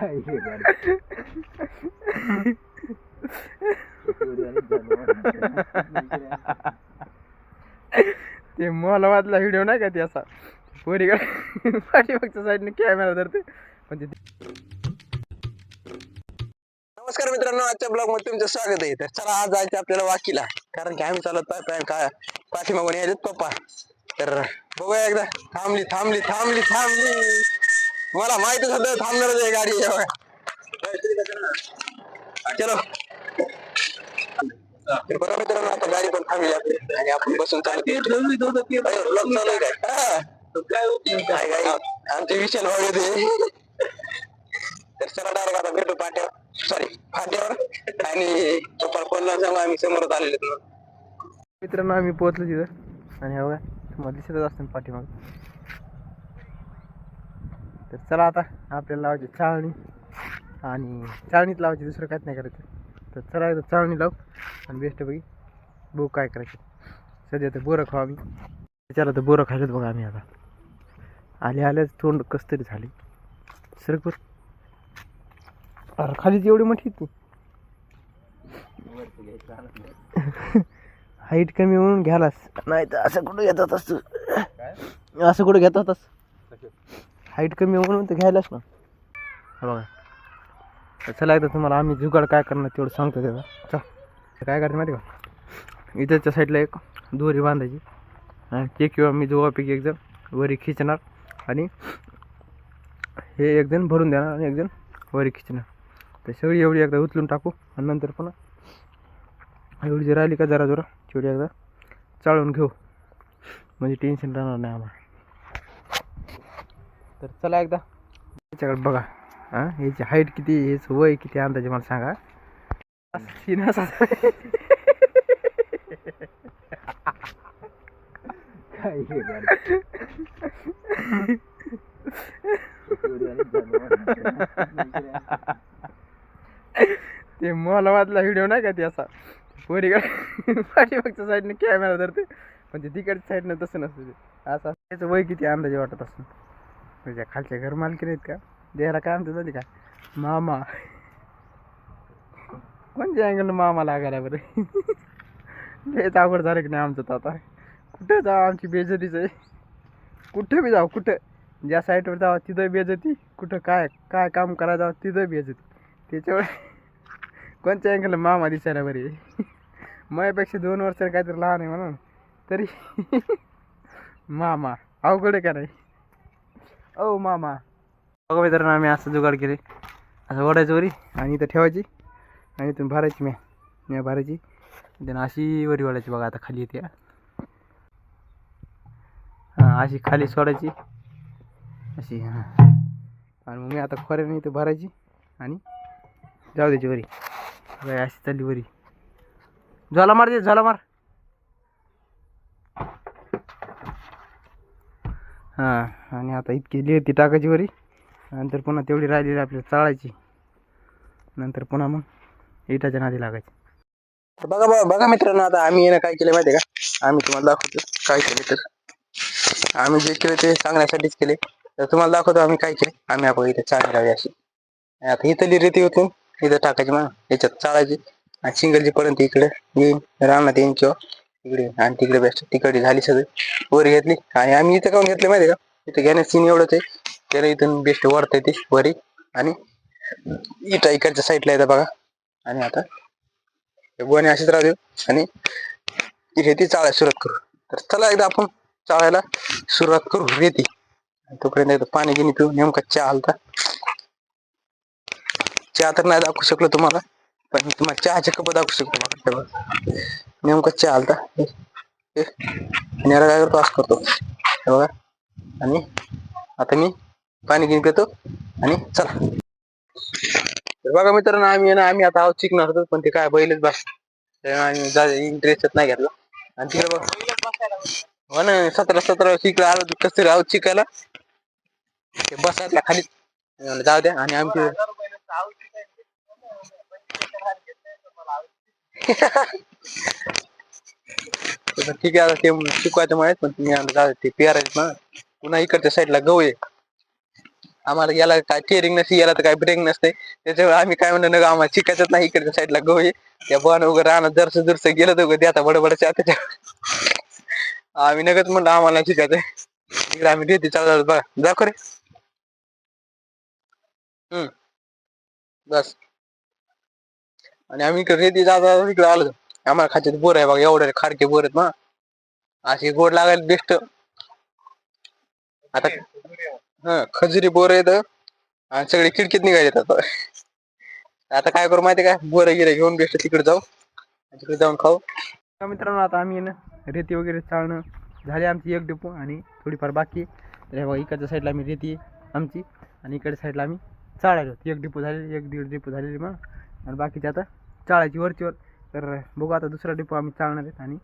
काय हे गाडी? जनावर. ते मला वाटला व्हिडिओ नाही का ते असा पोरीकडे पाठीमागच्या साईडने कॅमेरा धरते पण ते नमस्कार मित्रांनो आजच्या ब्लॉगमध्ये तुमचं स्वागत आहे. तर चला आज जायचं आपल्याला वाकीला. कारण की आम्ही चालत पाय पाय काय पाठीमागून. यायचे पप्पा. तर बघूया एकदा. थांबली थांबली थांबली थांबली. मला माहीत होतं थांबणारच आहे गाडी. हे बघा. चलो. तर मित्रांनो आता गाडी पण थांबली आपली. आणि आपण बसून चालू काय? काय आमचे विषय भाऊ होते तर चला डायरेक्ट आता भेटू पाट्यावर सॉरी फाट्यावर. आणि पप्पा फोनला सांगू आम्ही समोर आलेलो मित्रांनो आम्ही पोहोचलो तिथं. आणि हवं तुम्हाला दिसतच असतं पाठीमाग. तर चला आता आपल्याला लावायची चाळणी आणि चाळणीत लावायची दुसरं काहीच नाही करायचं. तर चला एकदा चाळणी लावू आणि बेस्ट पैकी बघू काय करायचं. सध्या तर बोरं खाऊ आम्ही. त्याच्याला तर बोरं खायलेत बघा आम्ही आता. आले आल्याच तोंड कस तरी झाली. सरक बरं. अरे खालीच एवढी मोठी ती. हाईट कमी म्हणून घ्यालास. नाही तर असं कुठं घेत होतास तू? असं कुठं घेत होतास? हाईट कमी म्हणून तर घ्यायलाच ना. हा बघा. तर चला एकदा तुम्हाला आम्ही जुगाड काय करणार तेवढं सांगतो त्याला. चल. तर काय करायचं माहिती का? इथंच्या साईडला एक दोरी बांधायची. आणि ते किंवा मी दोघापैकी एकजण वरी खिचणार आणि हे एकजण भरून देणार आणि एकजण वरी खिचणार. तर सगळी एवढी एकदा उचलून टाकू आणि नंतर पुन्हा एवढी जर राहिली का जरा जरा. तेवढी एकदा चाळून घेऊ. म्हणजे टेन्शन राहणार नाही आम्हाला. तर चला एकदा. याच्याकडे बघा. हां? याची हाईट किती याचं वय किती अंदाजे मला सांगा. सीन असा काय ते मला वाटला व्हिडिओ नाही का ते असा पोरीकडे पाठीमागच्या साईडने कॅमेरा धरते. पण ते तिकडच्या साईडनं तसं नसतं ते. असं त्याचं वय किती अंदाजे वाटत असतं. म्हणजे खालच्या घर मालकी नाहीत का? द्यायला काय म्हणतात का? मामा. कोणत्या अँगल मामा लागायला बरं? लयच आवड झालं की नाही आमचं तर आता. कुठं जावं आमची बेजतीच आहे कुठं बी जाऊ कुठं? ज्या साईटवर जावं तिथं बेजती कुठं काय काय काम करायला जावं तिथं बेजती त्याच्यामुळे कोणत्या अँगल मामा दिसायला बरी? माझ्यापेक्षा दोन वर्ष काहीतरी लहान आहे म्हणून. तरी मामा अवघड आहे का नाही ओ मामा. बघा मित्रांनो आम्ही असं जुगाड केले. असं ओढायचं वरी आणि इथं ठेवायची. आणि इथून भरायची म्या. म्या भरायची. देन अशी वरी ओढायची बघा आता खाली येते. हां अशी खाली सोडायची. अशी हां. आणि मग मी आता खोऱ्याने इथं भरायची आणि जाऊ द्यायची वरी. काय अशी चालली वरी झाला मार दे झाला मार. हां आणि आता इतकी लिहिती टाकायची वरी नंतर पुन्हा तेवढी राहिलेली आपल्याला चाळायची. नंतर पुन्हा मग इटाच्या नादी लागायची. तर बघा बघा बघा मित्रांनो आता आम्ही येणं काय केलं माहिती आहे का? आम्ही तुम्हाला दाखवतो काय केले तर. आम्ही जे केले ते सांगण्यासाठीच केले तर तुम्हाला दाखवतो आम्ही काय केले आम्ही आपण इथे चाळ लावली अशी. आता इथली रेती होती. इथं टाकायची मग याच्यात चाळायची. आणि सिंगलची पर्यंत इकडे येईन रानात येईन किंवा इकडे आणि तिकडे बेस्ट तिकडे झाली सगळी. वर घेतली. आणि आम्ही इथं काऊन घेतले माहिती का? इथं घेण्यात सीन एवढंच आहे. त्याला इथून बेस्ट वरता येते वरी. आणि इथं इकडच्या साईडला येतं बघा. आणि आता हे गोणे असेच राहू देऊ आणि रेती चाळायला सुरुवात करू. तर चला एकदा आपण चाळायला सुरुवात करू. रेती. तोपर्यंत एकदा पाणी गिनी पिऊ नेमका चहा आलता. चहा तर नाही दाखवू शकलो तुम्हाला पण तुम्हाला चहाचे कप दाखवू शकतो मला नेमका चहा आलता. हे- आणि याला काय करतो. असं करतो बघा. आणि आता मी पाणी घेऊन पितो आणि चला. तर बघा मित्रांनो आम्ही ना आम्ही आता आहोत शिकणार होतो पण ते काय बैलच बस. आम्ही इंटरेस्ट नाही घेतला. आणि तिकडे बघा. हो ना सतरा सतरा शिकला आलो कस तरी आहोत शिकायला. ते बसायला खाली. जाऊ द्या आणि आमची तर ठीक आहे आता ते शिकवायचं माहीत पण तुम्ही आम्ही जाऊ ते पेरायचं ना. पुन्हा इकडच्या साईडला गहू आहे. आम्हाला याला काय टेरिंग नसते याला तर काय ब्रेक नसते. त्याच्यामुळे आम्ही काय म्हणलं नका आम्हाला शिकायचंच नाही इकडच्या साईडला गहू आहे. त्या बन वगैरे राहणार जरस जरस गेलं तर ते आता बडबडच्या त्याच्या आम्ही नगत म्हणलं आम्हाला शिकायचं इकडे आम्ही रेती चालू बघा जा खरे हम्म. बस. आणि आम्ही इकडे रेती जाता इकडे आलो. आम्हाला खायचे बोर आहे बघा एवढे खारके बोर आहेत ना असे गोड लागायला बेस्ट आता हा खजुरी बोर आहेत आणि सगळे खिडकीत निघाले आता आता काय करू माहिती काय बोर गिरे घेऊन बेस्ट तिकडे जाऊ. तिकडे जाऊन खाऊ. मित्रांनो आता आम्ही ना रेती वगैरे चालणं झाली आमची एक डिपो आणि थोडीफार बाकी तर हे बघा इकडच्या साईडला आम्ही रेती आमची. आणि इकडच्या साईडला आम्ही चाळायलो. एक डिपो झालेली एक दीड डिपो झालेली मग आणि बाकीची आता चाळायची वरची वर. तर बघू आता दुसरा डिपो आम्ही चालणार आहेत आणि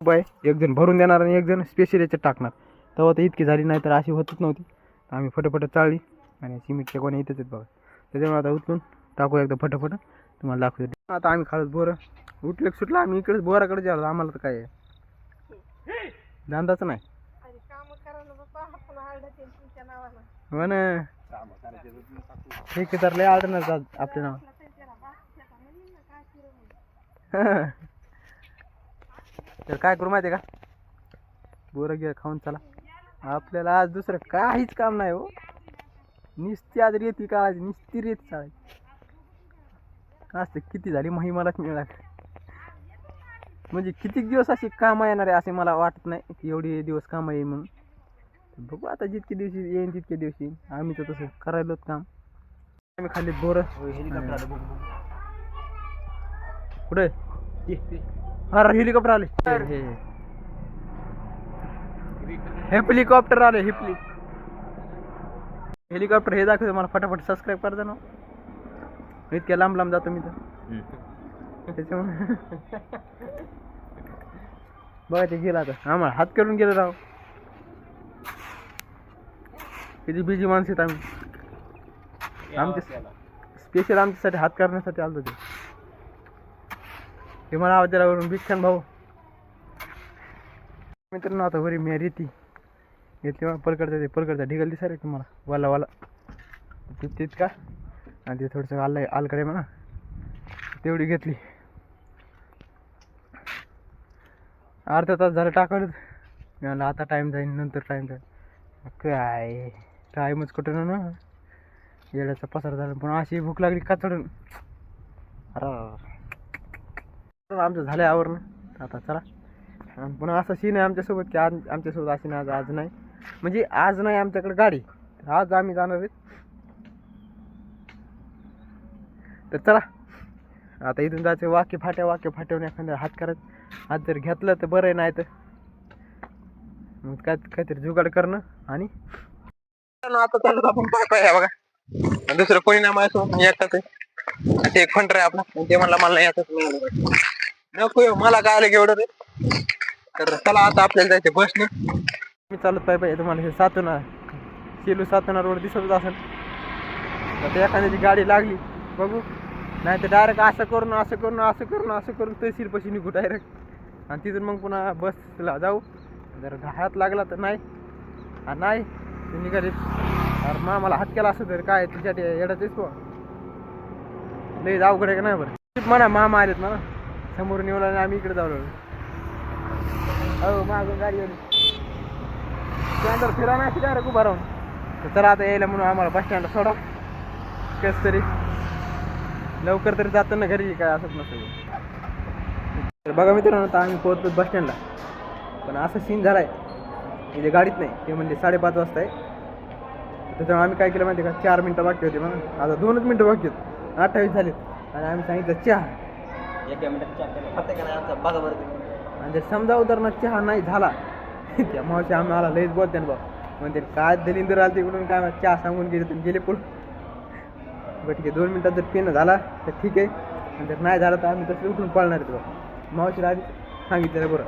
बाय एक जण भरून देणार आणि एक जण स्पेशल याच्यात टाकणार. तेव्हा तर इतकी झाली नाही तर अशी होतच नव्हती. तर आम्ही फटाफट चाळली आणि सिमेंटच्या कोणी इथंच आहेत बघा. त्याच्यामुळे आता उचलून टाकू एकदा फटाफट. तुम्हाला दाखवतो. आता आम्ही खालत बोरं. उठलं की सुटलं आम्ही इकडेच बोराकडे जालो आम्हाला तर काय आहे? धंदाच नाही. हो ना. ठेकेदार लय अडणार आपल्या नाव तर काय करू माहिती का? बोरं गिरं खाऊन चला. आपल्याला आज दुसरं काहीच काम नाही हो. निस्ती आज रेती काढायची निस्ती रेत चाळायची. असते किती झाली महिमालाच मिळाली. म्हणजे किती दिवस अशी कामं येणार आहे असे मला वाटत नाही की एवढे दिवस कामं येईल म्हणून. बघू आता जितके दिवशी येईन तितके दिवशी आम्ही तर तसं करायलोच काम. आम्ही खाल्ली बोरं हेलिकॉप्टर कुठे अरे हेलिकॉप्टर आले. हे हेलिकॉप्टर आले हिपली हेलिकॉप्टर हे दाखवतो मला फटाफट सबस्क्राईब करता ना. इतक्या लांब लांब जातो मी तर. त्याच्यामुळे. बघा ते गेला आता. आम्हाला हात करून गेलो राव. किती बिजी माणसं आहेत आम्ही. आमच्या स्पेशल आमच्यासाठी हात करण्यासाठी आलो ते. विमान आवाजावरून आवाज भाऊ. मित्रांनो आता वरी मी रेती घेतली पलकडचा ते पलकडचा ढिगल दिसा रे तुम्हाला वाला वाला. तितकीच का? आणि ते थोडंसं आलं आलकडे म्हणा. तेवढी घेतली. अर्धा तास झालं टाकलं मी म्हणलं आता टाईम जाईल नंतर टाईम जाईल काय? टाईमच कुठं ना येड्याचा पसार झाला पण अशी भूक लागली का चढून अरे आमचं झालं आवरण. आता चला. पुन्हा असं सीन आहे आमच्यासोबत की आज आमच्यासोबत अशी आज आज नाही. म्हणजे आज नाही आमच्याकडे गाडी. आज आम्ही जाणार आहेत. तर चला. आता इथून जायचं वाक्य फाट्या वाक्य फाट्यावर एखाद्या हात करत हात जर घेतलं तर बरं आहे नाही तर. मग काय काहीतरी जुगाड करणं आणि आता चाललो आपण बघा. दुसरं कोणी नाही माझ्यासोबत मी एकटाच आहे. ते एक फंटर आहे आपला ते म्हणला मला नाही नाही नको येऊ, मला काय आलं एवढं रे तर चला आता आपल्याला जायचं बसने. मी चालत पाय पाहिजे तुम्हाला हे सातुना सेलू सातुना रोड दिसतच असेल. तर ते एखाद्याची गाडी लागली बघू. नाही तर डायरेक्ट असं करून असं करून असं करून असं करून तहसीलपाशी निघू डायरेक्ट आणि तिथून मग पुन्हा बसला जाऊ. जर हात लागला तर नाही. आणि नाही ते निघाले. अरे मामाला हात केला असं तर काय तिच्यासाठी येडाचेच पो लई जाऊ आहे का नाही बरं? म्हणा मामा आलेत म्हणा. समोर निवला आणि आम्ही इकडे जाऊ हो मागून गाडी आली. त्यानंतर फिरा नाही डायरेक्ट उभा राहून. तर चला आता यायला म्हणून आम्हाला बस स्टँडला सोडा. कस तरी. लवकर तरी जातो ना घरी काय असंच नसतं. तर बघा मित्रांनो आता आम्ही पोहोचतो बस स्टँडला पण असं सीन झाला आहे म्हणजे गाडीत नाही ते म्हणजे साडेपाच वाजता आहे. त्याच्यामुळे आम्ही काय केलं माहिती आहे का? चार मिनटं बाकी होते म्हणून. आता दोनच मिनटं बाकी आहेत. अठ्ठावीस झालेत. आणि आम्ही सांगितलं चहा. बघा बरं तुम्ही. आणि जर समजा उदाहरणात चहा नाही झाला त्या मावशी आम्हाला लईच बोलते ना बा. म्हणते काय दलिंदर आलं तिकडून काय माहीत, चहा सांगून गेले तुम्ही गेले पुढं. बरं ठीक आहे दोन मिनटात जर पेन झाला तर ठीक आहे. आणि जर नाही झालं तर आम्ही तसं उठून पळणार आहेत बा. मावशीला आधी सांगितलेलं बरं.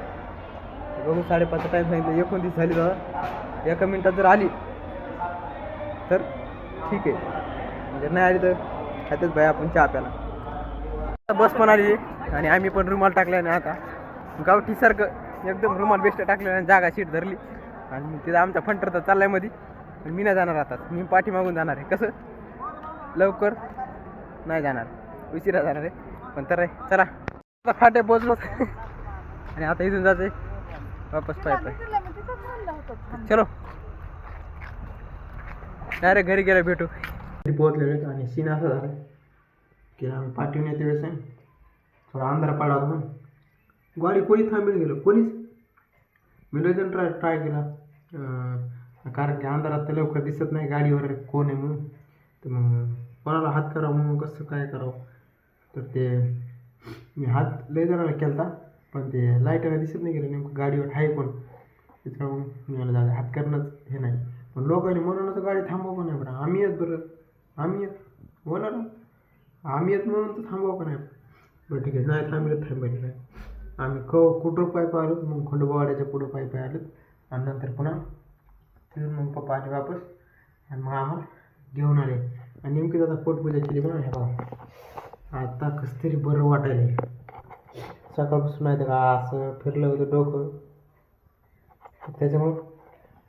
तर बघू साडेपाचचा टाईम सांगितलं एकोणतीस झाली दादा एका मिनटात जर आली तर ठीक आहे. जर नाही आली तर खात्यात भाई आपण चहा प्याला. बस पण आली आणि आम्ही पण रुमाल टाकला ना आता. गावठीसारखं एकदम रुमाल बेस्ट टाकलेला आणि जागा सीट धरली. आणि तिथं आमचा फंटर तर चाललायमध्ये मी नाही जाणार आता. मी पाठीमागून जाणार आहे. कसं? लवकर? नाही जाणार. उशिरा जाणार आहे. पण तर चला. आता फाटे पोचलो आणि आता इथून जाते वापस पाय पाय. चलो. डायरेक्ट घरी गेला भेटू. पोहोचलेलो आणि सीन असा झाला. की आम्ही पाठवून येते वेळेस आहे थोडा अंधार पाडा होता गाडी कोणी थांबेल गेलो कोणीच मी लय जण ट्राय ट्राय केला कारण की अंधारात तर लवकर दिसत नाही गाडीवर हो कोण आहे म्हणून तर मग कोणाला हात करावं म्हणून कसं काय करावं तर ते मी हात लय जणाला केलता पण ते लाईटाला दिसत नाही गेलं नेमकं गाडीवर आहे कोण त्याच्यामुळे मी मला जागा हात करणंच हे नाही। पण लोकांनी म्हणूनच गाडी थांबव पण नाही बरं आम्ही आहेत बरं आम्ही आहेत बोला ना। आम्ही येत म्हणून तर थांबावं पण नाही? बरं ठीक आहे. नाही थांबले थांबले नाही. आम्ही क कुठं पाय पाय मग खंडोबावाड्याच्या पुढं पाय पाय आणि नंतर पुन्हा तिथून मग पप्पा आले वापस. आणि मग आम्हाला घेऊन आले. आणि नेमकी आता पोटपूजा केली म्हणून हे बघा. आता कसं तरी बरं वाटायला सकाळपासून नाही का? असं फिरलं होतं डोकं. त्याच्यामुळं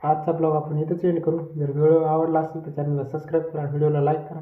आजचा ब्लॉग आपण इथंच एंड करू. जर व्हिडिओ आवडला असेल तर चॅनलला सबस्क्राईब करा. व्हिडिओला लाईक करा.